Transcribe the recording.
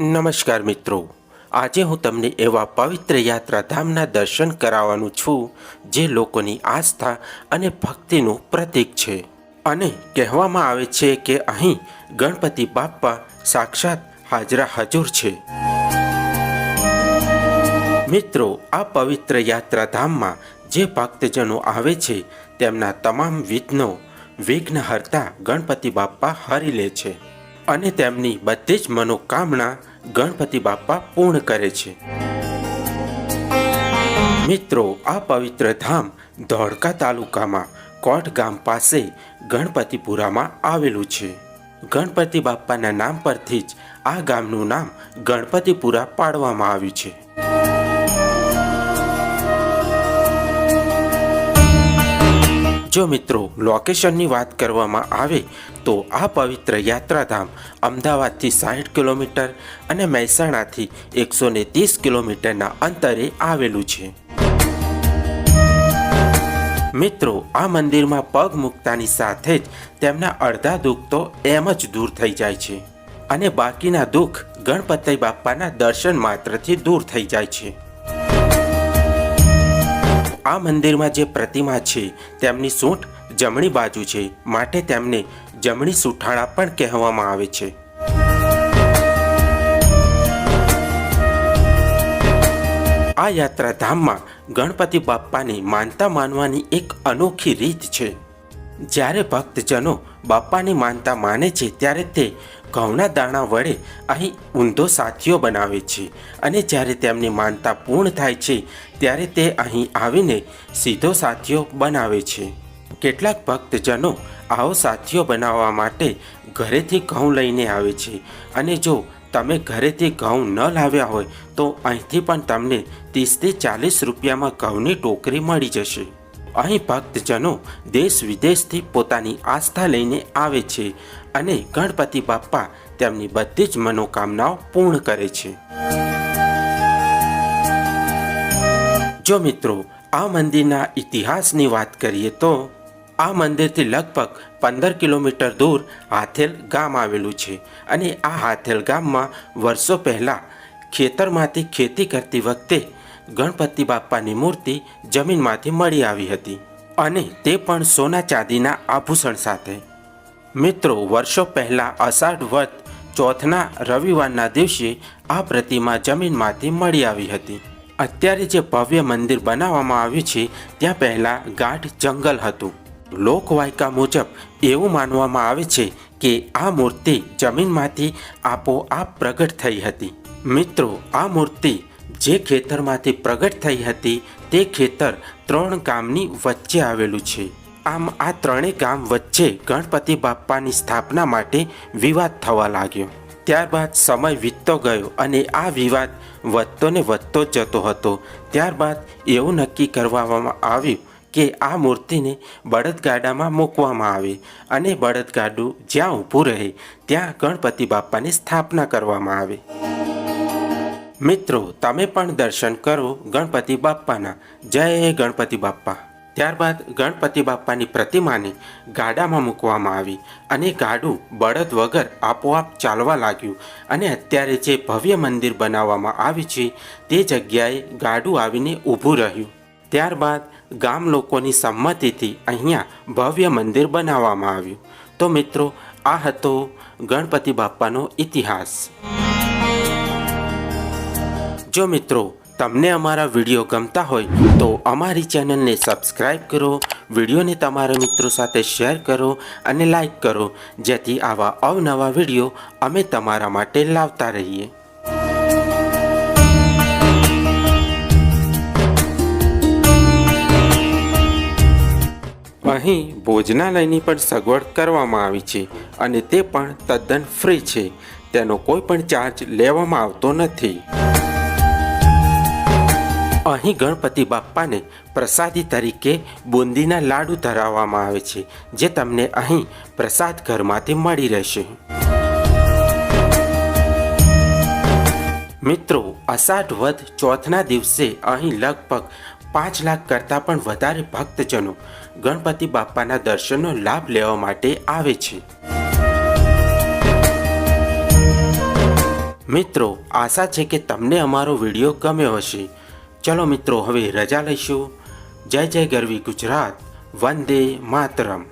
નમસ્કાર મિત્રો. આજે હું તમને એવા પવિત્ર યાત્રાધામના દર્શન કરાવવાનું છું, જે લોકોની આસ્થા અને ભક્તિનું પ્રતીક છે. અને કહેવામાં આવે છે કે અહીં ગણપતિ બાપ્પા સાક્ષાત હાજરા હજુર છે. મિત્રો, આ પવિત્ર યાત્રાધામમાં જે ભક્તજનો આવે છે, તેમના તમામ વિઘ્નો, વિઘ્નહર્તા ગણપતિ બાપ્પા હરી લે છે. અને તેમની બધી જ મનોકામના ગણપતિ બાપ્પા પૂર્ણ કરે છે. મિત્રો, આ પવિત્ર ધામ ધોળકા તાલુકામાં કોટ ગામ પાસે ગણપતિપુરામાં આવેલું છે. ગણપતિ બાપ્પાના નામ પરથી જ આ ગામનું નામ ગણપતિપુરા પાડવામાં આવ્યું છે. જો મિત્રો લોકેશનની વાત કરવામાં આવે તો આ પવિત્ર યાત્રાધામ અમદાવાદથી સાઠ કિલોમીટર અને મહેસાણાથી એકસો ને ત્રીસ કિલોમીટરના અંતરે આવેલું છે. મિત્રો, આ મંદિરમાં પગ મૂકતાની સાથે જ તેમના અડધા દુઃખ તો એમ જ દૂર થઈ જાય છે અને બાકીના દુઃખ ગણપતિ બાપાના દર્શન માત્રથી દૂર થઈ જાય છે. આ મંદિરમાં જે પ્રતિમા છે, તેમની સૂંઠ જમણી બાજુ છે. માટે તેમને જમણી સુઠાણા પણ કહેવામાં આવે છે. આ યાત્રાધામમાં ગણપતિ બાપ્પાની માનતા માનવાની એક અનોખી રીત છે. જ્યારે ભક્તજનો બાપાની માનતા માને છે, ત્યારે તે ઘઉંના દાણા વડે અહીં ઊંધો સાથીઓ બનાવે છે અને જ્યારે તેમની માનતા પૂર્ણ થાય છે, ત્યારે તે અહીં આવીને સીધો સાથીઓ બનાવે છે. કેટલાક ભક્તજનો આવો સાથીઓ બનાવવા માટે ઘરેથી ઘઉં લઈને આવે છે અને જો તમે ઘરેથી ઘઉં ન લાવ્યા હોય, તો અહીંથી પણ તમને ત્રીસથી ચાલીસ રૂપિયામાં ઘઉંની ટોકરી મળી જશે. અહીં ભક્તજનો દેશ વિદેશથી પોતાની આસ્થા લઈને આવે છે અને ગણપતિ બાપ્પા તેમની બધી જ મનોકામનાઓ પૂર્ણ કરે છે. જો મિત્રો, આ મંદિરના ઇતિહાસની વાત કરીએ તો આ મંદિરથી લગભગ પંદર કિલોમીટર દૂર હાથેલ ગામ આવેલું છે અને આ હાથેલ ગામમાં વર્ષો પહેલાં ખેતરમાંથી ખેતી કરતી વખતે ગણપતિ બાપ્પાની મૂર્તિ જમીનમાંથી મળી આવી હતી અને તે પણ સોના ચાંદીના આભૂષણ સાથે. મિત્રો, વર્ષો પહેલાં અષાઢ વધ ચોથના રવિવારના દિવસે આ પ્રતિમા જમીનમાંથી મળી આવી હતી. અત્યારે જે ભવ્ય મંદિર બનાવવામાં આવ્યું છે, ત્યાં પહેલાં ગાઢ જંગલ હતું. લોકવાયકા મુજબ એવું માનવામાં આવે છે કે આ મૂર્તિ જમીનમાંથી આપોઆપ પ્રગટ થઈ હતી. મિત્રો, આ મૂર્તિ જે ખેતરમાંથી પ્રગટ થઈ હતી, તે ખેતર ત્રણ ગામની વચ્ચે આવેલું છે. આમ આ ત્રણેય ગામ વચ્ચે ગણપતિ બાપ્પાની સ્થાપના માટે વિવાદ થવા લાગ્યો. ત્યારબાદ સમય વીતતો ગયો અને આ વિવાદ વધતો ને વધતો જતો હતો. ત્યારબાદ એવું નક્કી કરવામાં આવ્યું કે આ મૂર્તિને બળદગાડામાં મૂકવામાં આવે અને બળદગાડું જ્યાં ઊભું રહે, ત્યાં ગણપતિ બાપ્પાની સ્થાપના કરવામાં આવે. મિત્રો, તમે પણ દર્શન કરો ગણપતિ બાપ્પાના. જય ગણપતિ બાપ્પા. ત્યારબાદ ગણપતિ બાપ્પાની પ્રતિમાને ગાડામાં મૂકવામાં આવી અને ગાડું બળદ વગર આપોઆપ ચાલવા લાગ્યું અને અત્યારે જે ભવ્ય મંદિર બનાવવામાં આવ્યું છે, તે જગ્યાએ ગાડું આવીને ઊભું રહ્યું. ત્યારબાદ ગામ લોકોની સંમતિથી અહીંયા ભવ્ય મંદિર બનાવવામાં આવ્યું. તો મિત્રો, આ હતો ગણપતિ બાપ્પાનો ઇતિહાસ. જો મિત્રો તમને અમારા વીડિયો ગમતા હોય તો અમારી ચેનલને સબસ્ક્રાઈબ કરો, વિડીયોને તમારા મિત્રો સાથે શેર કરો અને લાઈક કરો, જેથી આવા અવનવા વીડિયો અમે તમારા માટે લાવતા રહીએ. અહીં ભોજનાલયની પણ સગવડ કરવામાં આવી છે અને તે પણ તદ્દન ફ્રી છે. તેનો કોઈ પણ ચાર્જ લેવામાં આવતો નથી. અહીં ગણપતિ બાપ્પાને પ્રસાદી તરીકે બુંદીના લાડુ ધરાવવામાં આવે છે, જે તમને અહીં પ્રસાદ ઘરમાંથી મળી રહેશે. મિત્રો, અષાઢ વધ ચોથના દિવસે અહીં લગભગ પાંચ લાખ કરતાં પણ વધારે ભક્તજનો ગણપતિ બાપ્પાના દર્શનનો લાભ લેવા માટે આવે છે. મિત્રો, આશા છે કે તમને અમારો વીડિયો ગમ્યો હશે. ચલો મિત્રો હવે રજા લઈશું. જય જય ગરવી ગુજરાત. વંદે માતરમ.